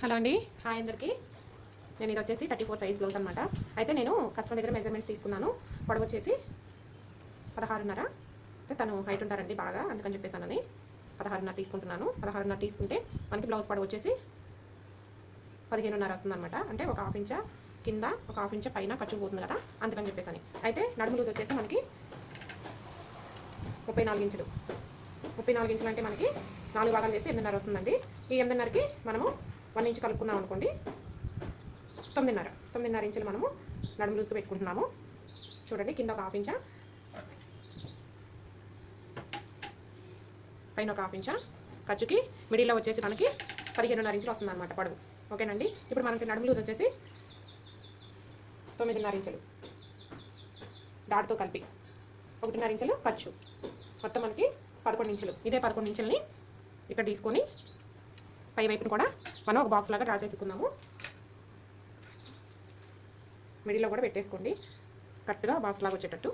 Hello అండి. Hi అందరికీ. నేను ఇది వచ్చేసి థర్టీ ఫోర్ సైజ్ బ్లౌజ్ అనమాట అయితే నేను కస్టమర్ దగ్గర మెజర్మెంట్స్ తీసుకున్నాను. పొడవు వచ్చేసి పదహారున్నర. అయితే తను హైట్ ఉంటారండి బాగా అందుకని చెప్పేసానని పదహారున్నర తీసుకుంటున్నాను. పదహారున్నర తీసుకుంటే మనకి బ్లౌజ్ పొడవు వచ్చేసి పదిహేనున్నర వస్తుందన్నమాట. అంటే ఒక హాఫ్ ఇంచ కింద ఒక హాఫ్ ఇంచ పైన ఖర్చు పోతుంది కదా అందుకని చెప్పేసాను. అయితే నడుము లూజ్ వచ్చేసి మనకి ముప్పై నాలుగు ఇంచులు. ముప్పై నాలుగు ఇంచులు అంటే మనకి నాలుగు భాగాలు చేస్తే ఎనిమిదిన్నర వస్తుందండి. ఈ ఎనిమిదిన్నరకి మనము వన్ ఇంచ్ కలుపుకున్నాం అనుకోండి. తొమ్మిదిన్నర. తొమ్మిదిన్నర ఇంచులు మనము నడుము లూజ్గా పెట్టుకుంటున్నాము. చూడండి కింద ఒక హాఫ్ ఇంచా. పైన ఒక హాఫ్ ఇంచా. ఖర్చుకి మిడిల్లో వచ్చేసి మనకి పదిహేనున్నర ఇంచులు వస్తుంది అనమాట పొడవు. ఓకేనండి? ఇప్పుడు మనకి నడుము లూజ్ వచ్చేసి తొమ్మిదిన్నర ఇంచులు. డాట్తో కలిపి ఒకటిన్నర ఇంచులు ఖర్చు. మొత్తం మనకి పదకొండు ఇంచులు. ఇదే పదకొండు ఇంచులని ఇక్కడ తీసుకొని పై వైపును కూడా మనం ఒక బాక్స్ లాగా డ్రా చేసుకుందాము. మిడిల్లో కూడా పెట్టేసుకోండి. కరెక్ట్గా బాక్స్ లాగా వచ్చేటట్టు.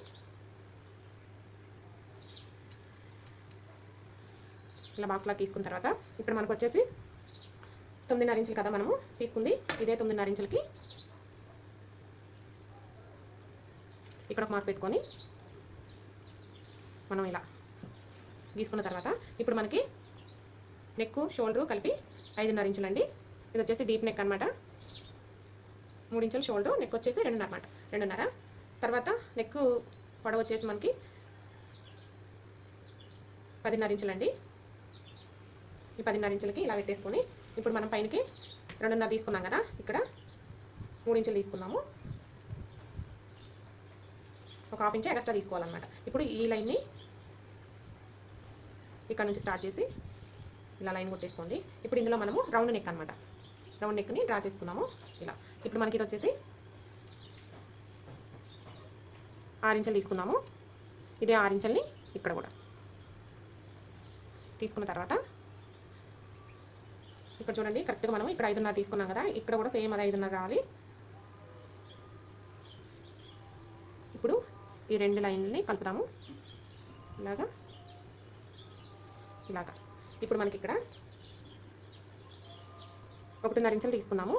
ఇలా బాక్స్ లాగా తీసుకున్న తర్వాత ఇప్పుడు మనకు వచ్చేసి తొమ్మిదిన్నర ఇంచులు కదా మనము తీసుకుంది. ఇదే తొమ్మిదిన్నర ఇంచులకి ఇక్కడ ఒక మార్క్ పెట్టుకొని మనం ఇలా గీసుకున్న తర్వాత ఇప్పుడు మనకి నెక్ షోల్డరు కలిపి ఐదున్నర ఇంచులు అండి. ఇది వచ్చేసి డీప్ నెక్ అనమాట మూడు ఇంచులు షోల్డర్ నెక్ వచ్చేసి రెండున్నర అనమాట రెండున్నర. తర్వాత నెక్ పొడవు వచ్చేసి మనకి పదిన్నర ఇంచులండి ఈ పదిన్నర ఇంచులకి ఇలా పెట్టేసుకొని ఇప్పుడు మనం పైనకి రెండున్నర తీసుకున్నాం కదా ఇక్కడ మూడు ఇంచులు తీసుకున్నాము. ఒక హాఫ్ ఇంచ్ ఎక్స్ట్రా తీసుకోవాలన్నమాట. ఇప్పుడు ఈ లైన్ని ఇక్కడ నుంచి స్టార్ట్ చేసి ఇలా లైన్ కొట్టేసుకోండి. ఇప్పుడు ఇందులో మనము రౌండ్ నెక్ అనమాట రౌండ్ నెక్ని డ్రా చేసుకున్నాము. ఇలా. ఇప్పుడు మనకి ఇది వచ్చేసి ఆరు ఇంచులు తీసుకున్నాము. ఇదే ఆరించల్ని ఇక్కడ కూడా. తీసుకున్న తర్వాత ఇక్కడ చూడండి కరెక్ట్గా మనం ఇక్కడ ఐదున్నర తీసుకున్నాం కదా. ఇక్కడ కూడా సేమ్ అది ఐదున్నర రావాలి. ఇప్పుడు ఈ రెండు లైన్లని కలుపుతాము. ఇలాగా. ఇలాగా. ఇప్పుడు మనకి ఇక్కడ ఒకటిన్నర ఇంచులు తీసుకున్నాము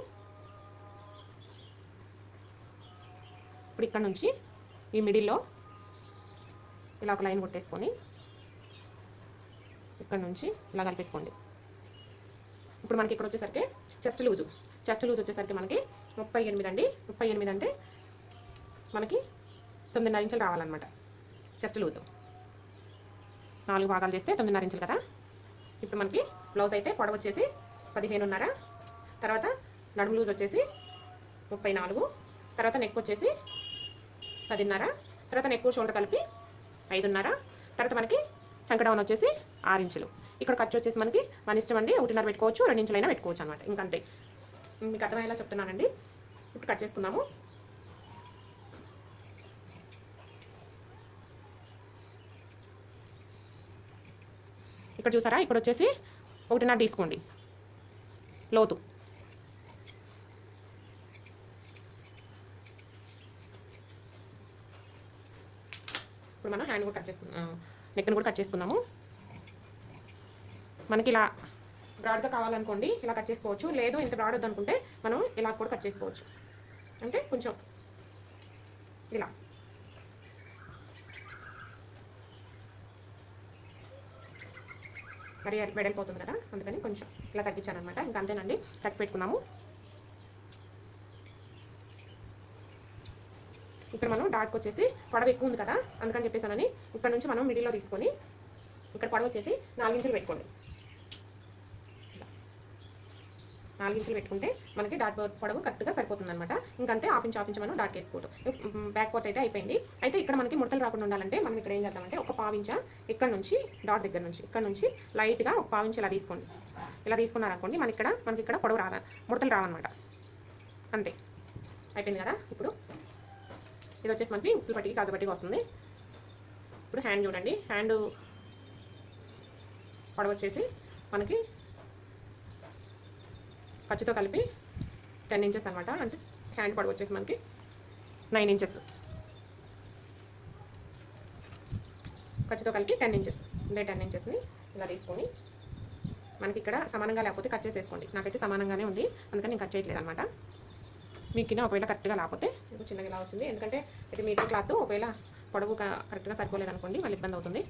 ఇప్పుడు ఇక్కడ నుంచి ఈ మిడిల్లో ఇలా ఒక లైన్ కొట్టేసుకొని ఇక్కడ నుంచి ఇలా కలిపేసుకోండి. ఇప్పుడు మనకి ఇక్కడ వచ్చేసరికి చెస్ట్ లూజు చెస్ట్ లూజ్ వచ్చేసరికి మనకి ముప్పై ఎనిమిది అండి. ముప్పై ఎనిమిది అంటే మనకి తొమ్మిదిన్నర ఇంచులు రావాలన్నమాట. చెస్ట్ లూజు నాలుగు భాగాలు చేస్తే తొమ్మిదిన్నర ఇంచులు కదా? ఇప్పుడు మనకి బ్లౌజ్ అయితే పొడవు వచ్చేసి పదిహేనున్నర. తర్వాత నడుము లూజ్ వచ్చేసి ముప్పై నాలుగు. తర్వాత నెక్ వచ్చేసి పదిన్నర. తర్వాత నెక్ షోల్డర్ కలిపి ఐదున్నర. తర్వాత మనకి చంకడౌన్ వచ్చేసి ఆరు ఇంచులు. ఇక్కడ ఖర్చు వచ్చేసి మనకి మన ఇష్టం అండి ఒకటిన్నర పెట్టుకోవచ్చు రెండు ఇంచులైనా పెట్టుకోవచ్చు అనమాట ఇంకంతే. మీకు అర్థమయ్యేలా చెప్తున్నానండి. ఇప్పుడు కట్ చేసుకుందాము. ఇక్కడ చూసారా? ఇక్కడ వచ్చేసి ఒకటిన్నర తీసుకోండి. లోతు. ఇప్పుడు మనం హ్యాండ్ కూడా కట్ చేసుకున్నాం నెక్ని కూడా కట్ చేసుకున్నాము మనకి ఇలా బ్రాడ్గా కావాలనుకోండి ఇలా కట్ చేసుకోవచ్చు. లేదు ఇంత బ్రాడ్ వద్దనుకుంటే మనం ఇలా కూడా కట్ చేసుకోవచ్చు. అంటే కొంచెం ఇలా. మరి వెడలిపోతుంది కదా అందుకని కొంచెం ఇలా తగ్గించాను అనమాట ఇంకా అంతేనండి టక్స్ పెట్టుకున్నాము. ఇక్కడ మనం డాట్కి వచ్చేసి పొడవ ఎక్కువ ఉంది కదా అందుకని చెప్పేసానని ఇక్కడ నుంచి మనం మిడిల్లో తీసుకొని ఇక్కడ పొడవ వచ్చేసి నాలుగు ఇంచులు పెట్టుకోండి. నాలుగు ఇంచులు పెట్టుకుంటే మనకి డాట్ పొడవు కరెక్ట్గా సరిపోతుంది అనమాట ఇంకంతే హాఫ్ ఇంచ్ హాఫ్ ఇంచ్ మనం డాట్ వేసుకోవటం బ్యాక్ పోర్ట్ అయితే అయిపోయింది. అయితే ఇక్కడ మనకి ముడతలు రాకుండా ఉండాలంటే మనం ఇక్కడ ఏం చేద్దామంటే ఒక పావించ ఇక్కడ నుంచి డాట్ దగ్గర నుంచి ఇక్కడ నుంచి లైట్గా ఒక పావించ్ ఇలా తీసుకోండి. ఇలా తీసుకున్నారనుకోండి మనకి ఇక్కడ మనకి ఇక్కడ పొడవు రాదా ముడతలు రావన్నమాట. అంతే. అయిపోయింది కదా? ఇప్పుడు ఇది వచ్చేసి మనకి ఉక్సులు పట్టికి కాజు పట్టికి వస్తుంది. ఇప్పుడు హ్యాండ్ చూడండి. హ్యాండ్ పొడవ వచ్చేసి మనకి ఖర్చుతో కలిపి టెన్ ఇంచెస్ అనమాట అంటే హ్యాండ్ పొడవు వచ్చేసి మనకి నైన్ ఇంచెస్ ఖర్చుతో కలిపి టెన్ ఇంచెస్ ఇదే టెన్ ఇంచెస్ని ఇలా తీసుకొని మనకి ఇక్కడ సమానంగా లేకపోతే కట్ చేసేసుకోండి. నాకైతే సమానంగానే ఉంది. అందుకని నేను కట్ చేయట్లేదు అనమాట మీకు కింద ఒకవేళ కరెక్ట్గా లేకపోతే చిన్నగా ఇలా వచ్చింది. ఎందుకంటే ఇటు మీటర్ క్లాత్ ఒకవేళ పొడవు క- కరెక్ట్గా సరిపోలేదు అనుకోండి మళ్ళీ ఇబ్బంది అవుతుంది.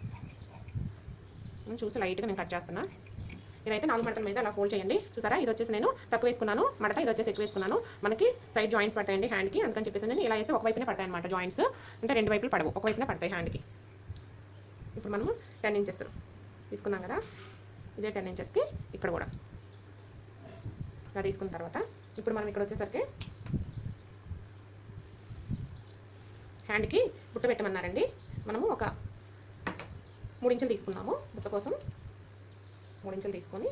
చూసి లైట్గా నేను కట్ చేస్తున్నా. ఇదైతే నాలుగు మడతల మీద అలా ఫోల్డ్ చేయండి. చూసారా? ఇది వచ్చేసి నేను తక్కువ వేసుకున్నాను. మడత ఇది వచ్చేసి ఎక్కువ వేసుకున్నాను. మనకి సైడ్ జాయింట్స్ పడతాయండి హ్యాండ్కి అందుకని చెప్పేసి నేను ఇలా వేస్తే ఒకవైపునే పడతాయి అనమాట జాయింట్స్ అంటే రెండు వైపులు పడవు. ఒకవైపునే పడతాయి హ్యాండ్కి ఇప్పుడు మనము టెన్ ఇంచెస్ తీసుకున్నాం కదా? ఇదే టెన్ ఇంచెస్కి ఇక్కడ కూడా. ఇలా తీసుకున్న తర్వాత ఇప్పుడు మనం ఇక్కడ వచ్చేసరికి హ్యాండ్కి బుట్ట పెట్టమన్నారండి. మనము ఒక మూడు ఇంచులు తీసుకున్నాము బుట్ట కోసం. మూడు ఇంచులు తీసుకొని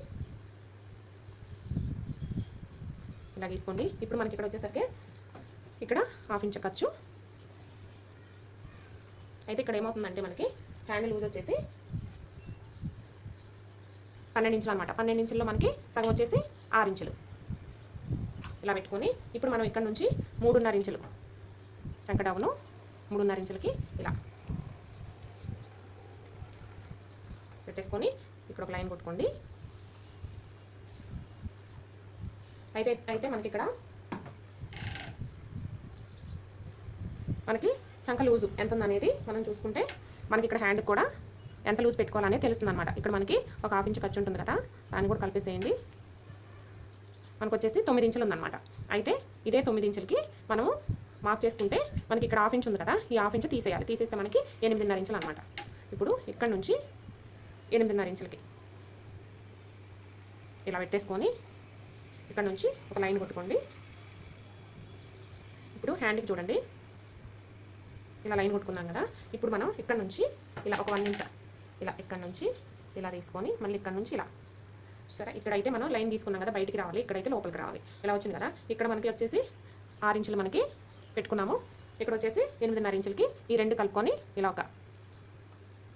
ఇలా తీసుకోండి ఇప్పుడు మనకి ఇక్కడ వచ్చేసరికి ఇక్కడ హాఫ్ ఇంచ్ ఖర్చు. అయితే ఇక్కడ ఏమవుతుందంటే మనకి హ్యాండిల్ లూజ్ వచ్చేసి పన్నెండు ఇంచులు అనమాట పన్నెండు ఇంచుల్లో మనకి సగం వచ్చేసి ఆరు ఇంచులు. ఇలా పెట్టుకొని ఇప్పుడు మనం ఇక్కడ నుంచి మూడున్నర ఇంచులు చంకడవును మూడున్నర ఇంచులకి ఇలా పెట్టేసుకొని ఇక్కడ ఒక లైన్ కొట్టుకోండి. అయితే అయితే మనకి ఇక్కడ మనకి చంక లూజు ఎంత ఉందనేది మనం చూసుకుంటే మనకి ఇక్కడ హ్యాండ్ కూడా ఎంత లూజ్ పెట్టుకోవాలనేది తెలుస్తుంది అనమాట ఇక్కడ మనకి ఒక హాఫ్ ఇంచ్ ఖర్చు ఉంటుంది కదా దాన్ని కూడా కలిపేసేయండి. మనకు వచ్చేసి తొమ్మిది ఇంచులు ఉందన్నమాట. అయితే ఇదే తొమ్మిది ఇంచులకి మనము మార్క్ చేసుకుంటే మనకి ఇక్కడ హాఫ్ ఇంచ్ ఉంది కదా ఈ హాఫ్ ఇంచ్ తీసేయాలి. తీసేస్తే మనకి ఎనిమిదిన్నర ఇంచులు అనమాట ఇప్పుడు ఇక్కడ నుంచి ఎనిమిదిన్నర ఇంచులకి. ఇలా పెట్టేసుకొని ఇక్కడ నుంచి ఒక లైన్ కొట్టుకోండి. ఇప్పుడు హ్యాండ్కి చూడండి. ఇలా లైన్ కొట్టుకున్నాం కదా. ఇప్పుడు మనం ఇక్కడ నుంచి ఇలా ఒక వన్ ఇంచ్ ఇలా ఇక్కడ నుంచి ఇలా తీసుకొని మళ్ళీ ఇక్కడ నుంచి ఇలా. సరే ఇక్కడైతే మనం లైన్ తీసుకున్నాం కదా బయటికి రావాలి ఇక్కడైతే లోపలికి రావాలి. ఇలా వచ్చింది కదా. ఇక్కడ మనకి వచ్చేసి ఆరు ఇంచులు మనకి పెట్టుకున్నాము. ఇక్కడ వచ్చేసి ఎనిమిదిన్నర ఇంచులకి ఈ రెండు కలుపుకొని ఇలా ఒక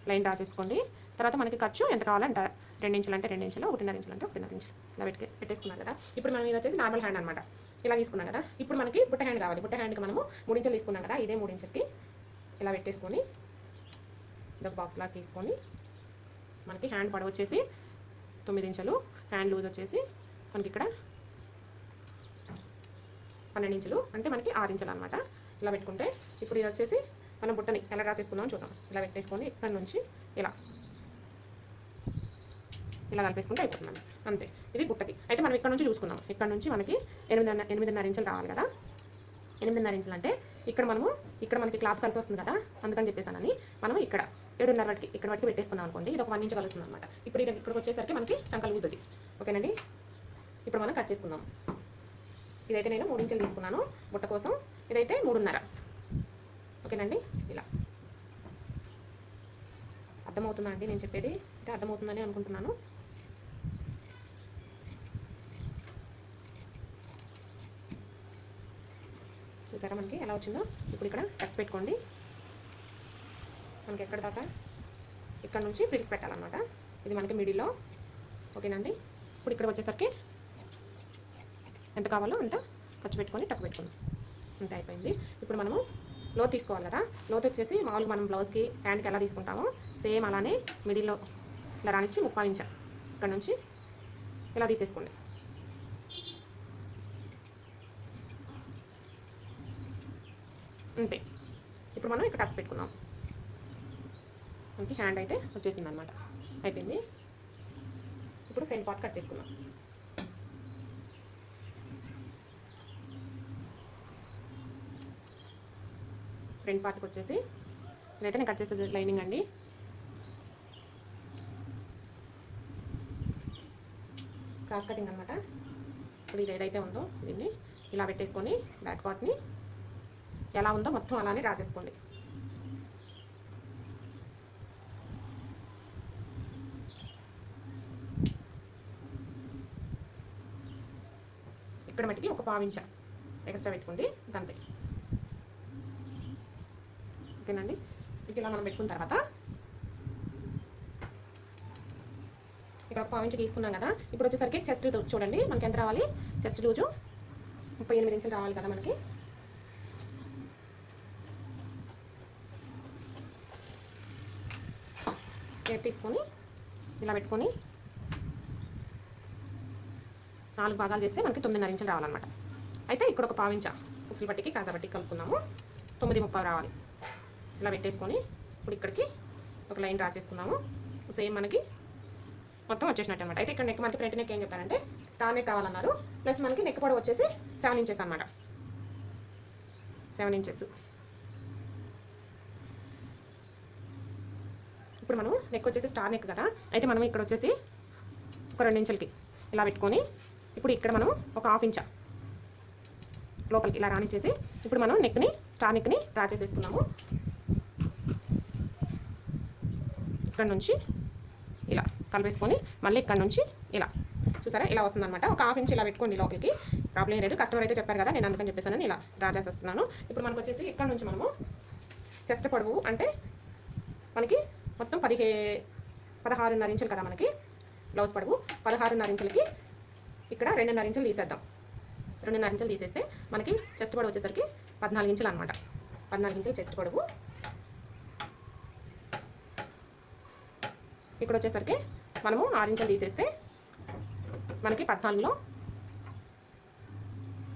లైన్ డ్రా చేసుకోండి. తర్వాత మనకి ఖర్చు ఎంత కావాలంటే? రెండించులు అంటే రెండించులు ఒకటిన్నర ఇంచులు అంటే ఒకటిన్నర ఇంచులు ఇలా పెట్టి పెట్టేసుకున్నాం కదా. ఇప్పుడు మనం ఇది వచ్చేసి నార్మల్ హ్యాండ్ అనమాట ఇలా తీసుకున్నాం కదా. ఇప్పుడు మనకి బుట్ట హ్యాండ్ కావాలి. బుట్ట హ్యాండ్కి మనము మూడు ఇంచులు తీసుకున్నాం కదా. ఇదే మూడు ఇలా పెట్టేసుకొని ఇదొక బాక్స్ లాగా తీసుకొని మనకి హ్యాండ్ పొడవు వచ్చేసి తొమ్మిది ఇంచులు హ్యాండ్ లూజ్ వచ్చేసి మనకి ఇక్కడ పన్నెండు ఇంచులు అంటే మనకి ఆరు ఇంచులు అనమాట ఇలా పెట్టుకుంటే ఇప్పుడు ఇది వచ్చేసి మనం బుట్టని ఎలా రాసేసుకుందాం చూద్దాం. ఇలా పెట్టేసుకొని ఇక్కడ నుంచి ఇలా. ఇలా కలిపేసుకుంటే అయిపోతుంది అంతే. ఇది బుట్టకి అయితే మనం ఇక్కడ నుంచి చూసుకుందాం. ఇక్కడ నుంచి మనకి ఎనిమిదిన్నర ఎనిమిదిన్నర ఇంచులు రావాలి కదా. ఎనిమిదిన్నర ఇంచులు అంటే ఇక్కడ మనము ఇక్కడ మనకి క్లాత్ కలిసి వస్తుంది కదా. అందుకని చెప్పేసానని మనం ఇక్కడ ఏడున్నర వాటికి ఇక్కడ వాటికి పెట్టేసుకున్నాం అనుకోండి ఇది ఒక వన్ ఇంచు కలుస్తుంది అనమాట ఇప్పుడు ఇది ఇక్కడికి వచ్చేసరికి మనకి చంక లూజ్ అది ఓకేనండి? ఇప్పుడు మనం కట్ చేసుకుందాం. ఇదైతే నేను మూడు ఇంచులు తీసుకున్నాను బుట్ట కోసం. ఇదైతే మూడున్నర. ఓకేనండి? ఇలా. అర్థమవుతుందా అండి? నేను చెప్పేది? అయితే అర్థమవుతుందని అనుకుంటున్నాను. చూసారా మనకి? ఎలా వచ్చిందో? ఇప్పుడు ఇక్కడ టక్స్ పెట్టుకోండి. మనకి ఎక్కడ దాకా? ఇక్కడ నుంచి ప్రిల్స్ పెట్టాలన్నమాట. ఇది మనకి మిడిల్లో. ఓకేనండి? ఇప్పుడు ఇక్కడ వచ్చేసరికి ఎంత కావాలో అంత ఖర్చు పెట్టుకొని టక్ పెట్టుకుందాం అంత అయిపోయింది. ఇప్పుడు మనము లోతు తీసుకోవాలి కదా? లోతు వచ్చేసి మామూలుగా మనం బ్లౌజ్కి హ్యాండ్కి ఎలా తీసుకుంటామో సేమ్ అలానే మిడిల్లో ఇలా రానిచ్చి ముప్పై ఇక్కడ నుంచి ఇలా తీసేసుకోండి అంతే ఇప్పుడు మనం ఇక్కడ టక్స్ పెట్టుకుందాం మనకి హ్యాండ్ అయితే వచ్చేసింది అనమాట అయిపోయింది. ఇప్పుడు ఫ్రంట్ పార్ట్ కట్ చేసుకున్నాం ఫ్రంట్ పార్ట్కి వచ్చేసి ఇదైతే నేను కట్ చేసేది లైనింగ్ అండి. క్రాస్ కటింగ్ అనమాట ఇప్పుడు ఇది ఏదైతే ఉందో దీన్ని ఇలా పెట్టేసుకొని బ్యాక్ పార్ట్ని ఎలా ఉందో మొత్తం అలానే రాసేసుకోండి. ఇక్కడ మట్టికి ఒక పావించ ఎక్స్ట్రా పెట్టుకోండి అంతే. ఓకేనండి? ఇక ఇలా మనం పెట్టుకున్న తర్వాత ఇక్కడ ఒక పావించి తీసుకున్నాం కదా ఇప్పుడు వచ్చేసరికి చెస్ట్ చూడండి మనకి ఎంత రావాలి? చెస్ట్ లూజు ముప్పై ఎనిమిది ఇంచులు రావాలి కదా మనకి. తీసుకొని ఇలా పెట్టుకొని నాలుగు భాగాలు చేస్తే మనకి తొమ్మిదిన్నర ఇంచులు రావాలన్నమాట. అయితే ఇక్కడ ఒక పావించ ఉక్సులు పట్టికి కాజా పట్టికి కలుపుకుందాము తొమ్మిది ముప్పై రావాలి. ఇలా పెట్టేసుకొని ఇప్పుడు ఇక్కడికి ఒక లైన్ రాసేసుకుందాము సేమ్ మనకి మొత్తం వచ్చేసినట్టు అనమాట అయితే ఇక్కడ నెక్ మనకి ఫ్రంట్ నెక్ ఏం చెప్పారంటే స్టార్ నెక్ కావాలన్నారు. ప్లస్ మనకి నెక్ పొడవు వచ్చేసి సెవెన్ ఇంచెస్ అనమాట సెవెన్ ఇంచెస్. ఇప్పుడు మనం నెక్ వచ్చేసి స్టార్ నెక్ కదా. అయితే మనం ఇక్కడ వచ్చేసి ఒక రెండు ఇలా పెట్టుకొని ఇప్పుడు ఇక్కడ మనం ఒక హాఫ్ ఇంచా లోపలికి ఇలా రానిచ్చేసి ఇప్పుడు మనం నెక్ని స్టార్ నెక్ని డ్రా చేసేసుకున్నాము ఇక్కడ నుంచి ఇలా కలిపేసుకొని మళ్ళీ ఇక్కడ నుంచి ఇలా చూసారా? ఇలా వస్తుందన్నమాట. ఒక హాఫ్ ఇంచ్ ఇలా పెట్టుకోండి లోపలికి. ప్రాబ్లం లేదు. కస్టమర్ అయితే చెప్పారు కదా నేను అందుకని చెప్పేసాను ఇలా డ్రా చేసేస్తున్నాను. ఇప్పుడు మనకు వచ్చేసి ఇక్కడ నుంచి మనము చెస్ట్ పొడవు అంటే మనకి మొత్తం పదిహే పదహారున్నర ఇంచులు కదా మనకి. బ్లౌజ్ పడవు పదహారున్నర ఇంచులకి ఇక్కడ రెండున్నర ఇంచులు తీసేద్దాం. రెండున్నర ఇంచులు తీసేస్తే మనకి చెస్ట్ పొడవు వచ్చేసరికి పద్నాలుగు ఇంచులు అనమాట పద్నాలుగు ఇంచులు చెస్ట్ పొడవు. ఇక్కడ వచ్చేసరికి మనము ఆరు ఇంచులు తీసేస్తే మనకి పద్నాలుగులో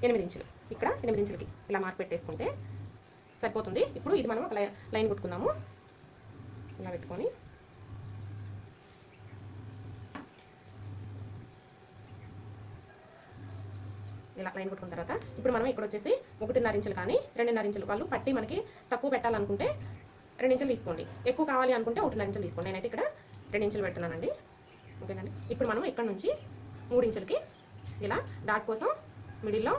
ఎనిమిది ఇంచులు. ఇక్కడ ఎనిమిది ఇంచులకి ఇలా మార్క్ పెట్టేసుకుంటే సరిపోతుంది. ఇప్పుడు ఇది మనం ఒక లై- లైన్ కుట్టుకుందాము. పక్కన పెట్టుకొని. ఇలా లైన్ కొట్టుకున్న తర్వాత ఇప్పుడు మనం ఇక్కడ వచ్చేసి ఒకటిన్నర ఇంచులు కానీ రెండున్నర ఇంచులు వాళ్ళు పట్టి మనకి తక్కువ పెట్టాలనుకుంటే రెండు ఇంచులు తీసుకోండి. ఎక్కువ కావాలి అనుకుంటే ఒకటిన్నర ఇంచులు తీసుకోండి. నేనైతే ఇక్కడ రెండు ఇంచులు పెడుతున్నానండి. ఓకేనండి? ఇప్పుడు మనం ఇక్కడ నుంచి మూడు ఇంచులకి ఇలా డాట్ కోసం మిడిల్లో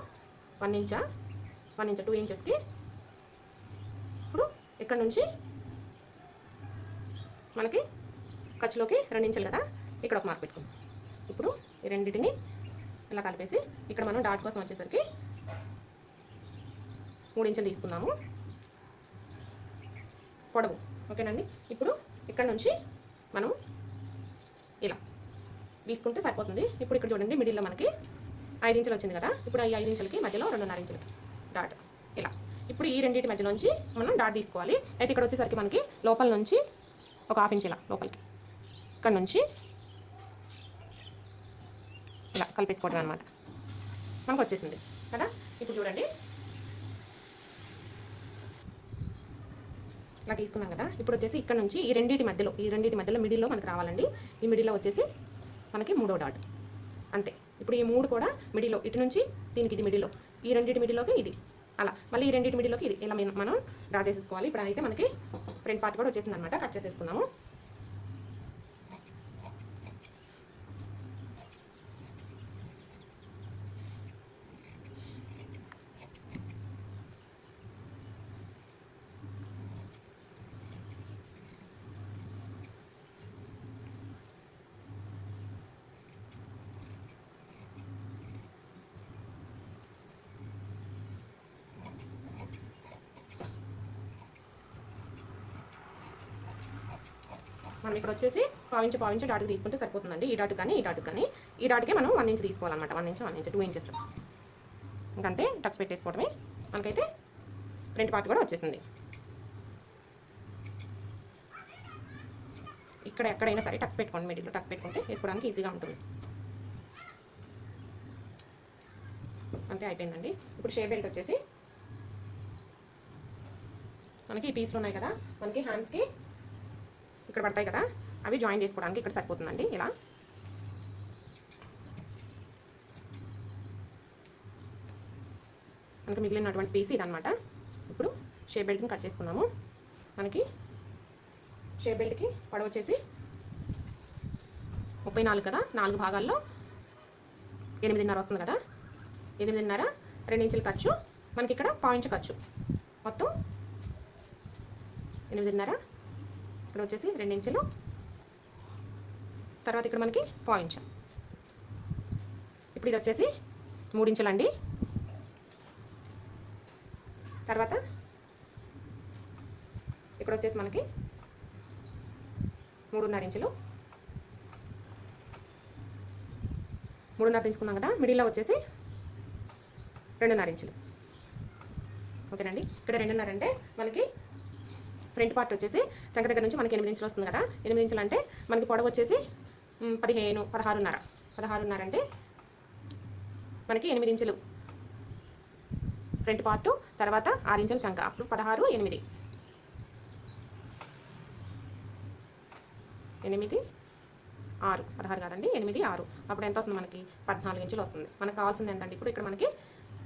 వన్ ఇంచా వన్ ఇంచ్ టూ ఇంచెస్కి ఇప్పుడు ఇక్కడ నుంచి మనకి ఖర్చులోకి రెండు కదా? ఇక్కడ ఒక మార్క్ పెట్టుకుందాం. ఇప్పుడు ఈ రెండింటిని ఇలా కలిపేసి ఇక్కడ మనం డాట్ కోసం వచ్చేసరికి మూడు ఇంచులు తీసుకున్నాము. పొడవు ఓకేనండి? ఇప్పుడు ఇక్కడ నుంచి మనం ఇలా తీసుకుంటే సరిపోతుంది. ఇప్పుడు ఇక్కడ చూడండి మిడిల్లో మనకి ఐదు ఇంచులు వచ్చింది కదా? ఇప్పుడు ఈ ఐదు ఇంచులకి మధ్యలో రెండున్నర ఇంచులకి డాట్. ఇలా. ఇప్పుడు ఈ రెండింటి మధ్యలోంచి మనం డాట్ తీసుకోవాలి. అయితే ఇక్కడ వచ్చేసరికి మనకి లోపల నుంచి ఒక హాఫ్ ఇంచ్ ఇలా లోపలికి. ఇక్కడ నుంచి ఇలా కలిపేసుకోవడం అనమాట మనకు వచ్చేసింది. కదా? ఇప్పుడు చూడండి. ఇలా తీసుకున్నాం కదా? ఇప్పుడు వచ్చేసి ఇక్కడ నుంచి ఈ రెండింటి మధ్యలో ఈ రెండింటి మధ్యలో మిడిల్లో మనకి రావాలండి. ఈ మిడిల్లో వచ్చేసి మనకి మూడో డాట్ అంతే. ఇప్పుడు ఈ మూడు కూడా మిడిల్లో ఇటు నుంచి దీనికి ఇది మిడిల్లో ఈ రెండింటి మిడిల్లోకి ఇది. అలా. మళ్ళీ ఈ రెండింటి మిడిల్లోకి ఇది ఇలా మనం డ్రా చేసేసుకోవాలి ఇప్పుడు అయితే మనకి ఫ్రంట్ పార్ట్ కూడా వచ్చేసింది అనమాట కట్ చేసేసుకుందాము. మనం ఇక్కడ వచ్చేసి పావించి పావించి డాట్కి తీసుకుంటే సరిపోతుందండి. ఈ డాట్ కానీ ఈ డాట్ కానీ. ఈ డాట్కే మనం వన్ ఇంచ్ తీసుకోవాలన్నమాట. One inch one inch two inches. ఇంకంతే టక్స్ పెట్టేసుకోవడమే. మనకైతే ప్రింట్ పార్ట్ కూడా వచ్చేసింది. ఇక్కడ ఎక్కడైనా సరే టక్స్ పెట్టుకోండి మిడిల్లో టక్స్ పెట్టుకుంటే వేసుకోవడానికి ఈజీగా ఉంటుంది. అంతే అయిపోయిందండి. ఇప్పుడు షేప్ బెల్ట్ వచ్చేసి మనకి ఈ పీస్లు ఉన్నాయి కదా. మనకి హ్యాండ్స్కి ఇక్కడ పడతాయి కదా అవి జాయిన్ చేసుకోవడానికి ఇక్కడ సరిపోతుందండి ఇలా. మనకి మిగిలినటువంటి పీస్ ఇదనమాట ఇప్పుడు షేప్ బెల్ట్ని కట్ చేసుకున్నాము మనకి షేప్ బెల్ట్కి పొడవు వచ్చేసి ముప్పై నాలుగు కదా నాలుగు భాగాల్లో ఎనిమిదిన్నర వస్తుంది కదా. ఎనిమిదిన్నర రెండు ఇంచుల ఖర్చు మనకి ఇక్కడ పాయింట్ ఖర్చు. మొత్తం ఎనిమిదిన్నర ఇక్కడ వచ్చేసి రెండు ఇంచులు తర్వాత ఇక్కడ మనకి పాయింట్ ఇప్పుడు ఇది వచ్చేసి మూడించులండి. తర్వాత ఇక్కడ వచ్చేసి మనకి మూడున్నర ఇంచులు. మూడున్నర తీసుకున్నాం కదా మిడిల్లో వచ్చేసి రెండున్నర ఇంచులు. ఓకేనండి? ఇక్కడ రెండున్నర అంటే మనకి ఫ్రంట్ పార్ట్ వచ్చేసి చంక దగ్గర నుంచి మనకి ఎనిమిది ఇంచులు వస్తుంది కదా. ఎనిమిది ఇంచులు అంటే మనకి పొడవు వచ్చేసి పదిహేను పదహారున్నర. పదహారున్నర అంటే మనకి ఎనిమిది ఇంచులు. ఫ్రంట్ పార్ట్ తర్వాత ఆరు ఇంచుల చంక. అప్పుడు పదహారు ఎనిమిది. ఎనిమిది ఆరు. పదహారు కాదండి ఎనిమిది ఆరు. అప్పుడు ఎంత వస్తుంది మనకి? పద్నాలుగు ఇంచులు వస్తుంది. మనకు కావాల్సింది ఎంతండి? ఇప్పుడు ఇక్కడ మనకి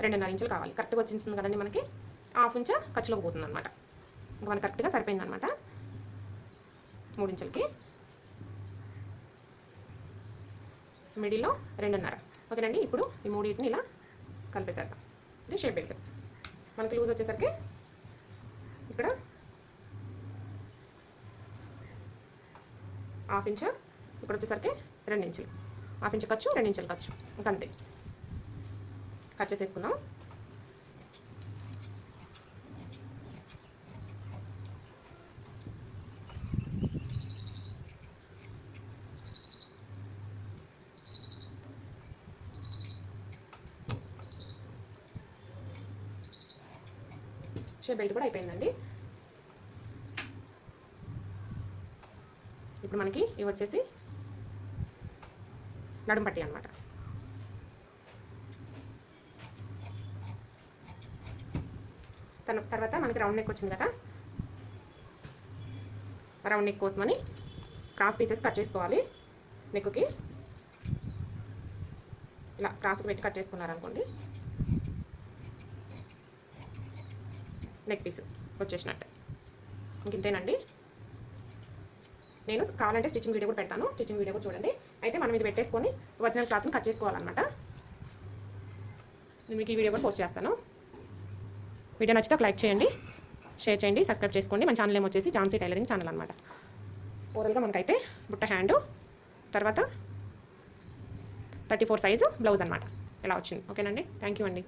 రెండున్నర ఇంచులు కావాలి. కరెక్ట్గా వచ్చింది కదండి మనకి? హాఫ్ ఇంచ ఖర్చులోకి పోతుంది అనమాట మనకు కరెక్ట్గా సరిపోయింది అనమాట మూడు మిడిల్లో రెండున్నర. ఓకేనండి ఇప్పుడు ఈ మూడింటిని ఇలా కలిపేసేద్దాం. ఇది షేప్ బెల్ట్. మనకి లూజ్ వచ్చేసరికి ఇక్కడ హాఫ్ ఇంచ్ ఇక్కడ వచ్చేసరికి రెండు ఇంచులు హాఫ్ ఇంచ్ ఖర్చు రెండు ఇంచులు ఖర్చు. ఇంకంతే కట్ చేసేసుకుందాం. షేప్ బెల్ట్ కూడా అయిపోయిందండి. ఇప్పుడు మనకి ఇవి వచ్చేసి నడుంపట్టి అనమాట తన తర్వాత మనకి రౌండ్ నెక్ వచ్చింది కదా? రౌండ్ నెక్ కోసమని క్రాస్ పీసెస్ కట్ చేసుకోవాలి నెక్కి ఇలా క్రాస్కి పెట్టి కట్ చేసుకున్నారనుకోండి. నెక్ పీస్ వచ్చేసినట్టు. ఇంతేనండి. నేను కావాలంటే స్టిచ్చింగ్ వీడియో కూడా పెడతాను. స్టిచ్చింగ్ వీడియో కూడా చూడండి. అయితే మనం ఇది పెట్టేసుకొని ఒరిజినల్ క్లాత్ని కట్ చేసుకోవాలన్నమాట. నేను మీకు ఈ వీడియో కూడా పోస్ట్ చేస్తాను. వీడియో నచ్చితే ఒక లైక్ చేయండి. షేర్ చేయండి. సబ్స్క్రైబ్ చేసుకోండి. మన ఛానల్ ఏమో వచ్చేసి ఝాన్సీ టైలరింగ్ ఛానల్ అనమాట ఓవరాల్గా మనకైతే బుట్ట హ్యాండ్ తర్వాత థర్టీ ఫోర్ సైజు బ్లౌజ్ అనమాట ఇలా వచ్చింది ఓకేనండి థ్యాంక్ యూ అండి.